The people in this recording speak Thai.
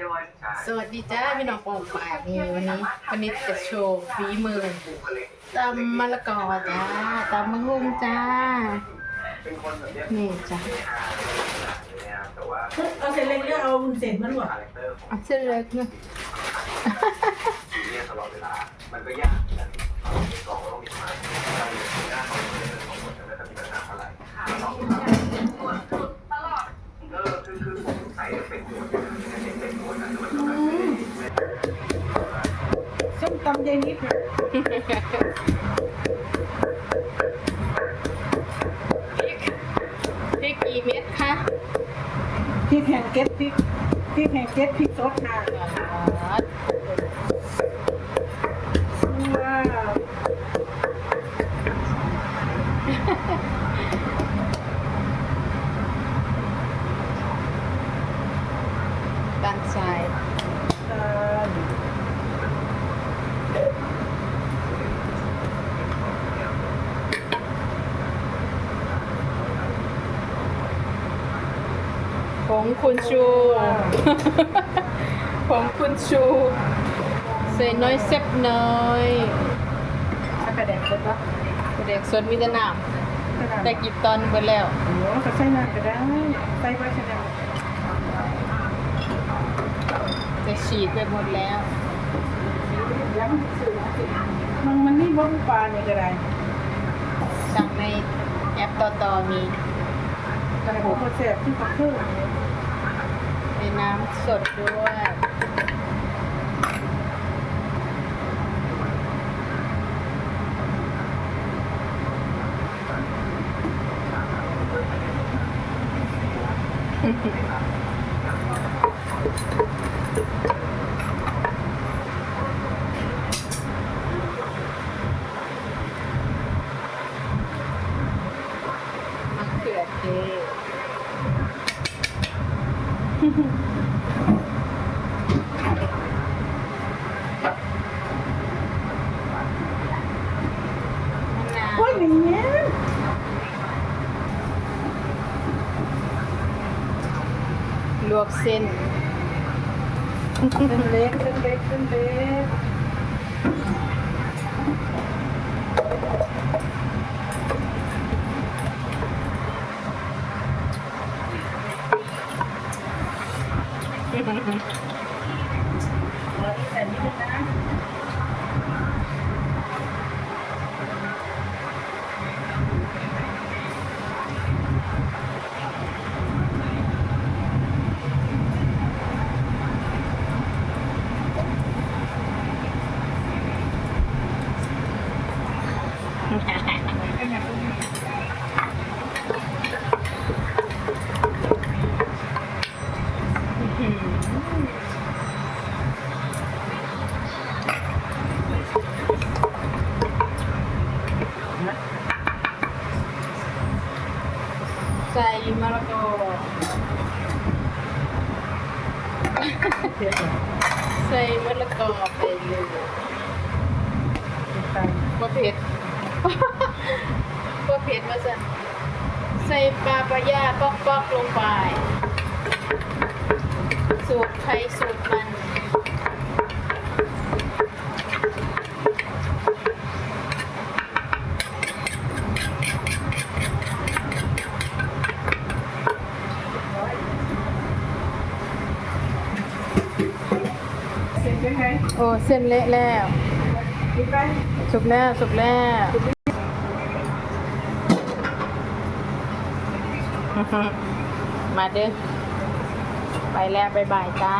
โดยสวัสดีจ้าพี่น้องปองปายนี่วันนี้วันนี้จะโชว์ฝีมือตำมะละกอจ้าตำมะฮุ่งจ้าเป็นคนแบบเนี้ยนี่จ้าแต่ว่าเอาเสร็จเล็กเลือกเอาเศษมันหมดคาแรคเตอร์ของเอาเส้นเล็กเนอะซีเรียสตลอดเวลามันก็ยากเหมือนกันเราเป็นกองก็ต้องมีสมา ส้มตำเย็นนิดหนึ่งพริกพริกกี่เม็ดคะพริกแห้งเก็ตพริกพริกแห้งเก็ตพริกสดค่ะ อ๋อ ว้าว ด้านซ้าย ตาล ผงคุณชูผงคุณชูใส่น้อยเซ็บน้อยถ้ากระแดกสดปะเด็กสวนมีแต่น้กระดาษำแต่กิบตอนเบิดแล้วโอ้โหก็ใส่น้ำก็ได้ใส่ไปใส่น้จะฉีดไปหมดแล้วำย้ำสื่อมันมันนี่บ้งปลาเนี่ยก็ได้สั่งในแอปต่อต่อมีกระโหกแสบที่เขาเพิ่มมี น้ำสดด้วย มะเขือเทศ มะนาวโอ้ยอ 응, 응. ใส่มะละกอไปเลยมะเผ็ดมะเผ็ดมาสั่นใส่ปลาปลาย่าปอกๆลงไป สูตรไทยสูตรมัน ยังไงโอ้เส้นเละแล้วกินไปสุกแล้วสุกแล้วมาเด้อไปแล้วบายบายจ้า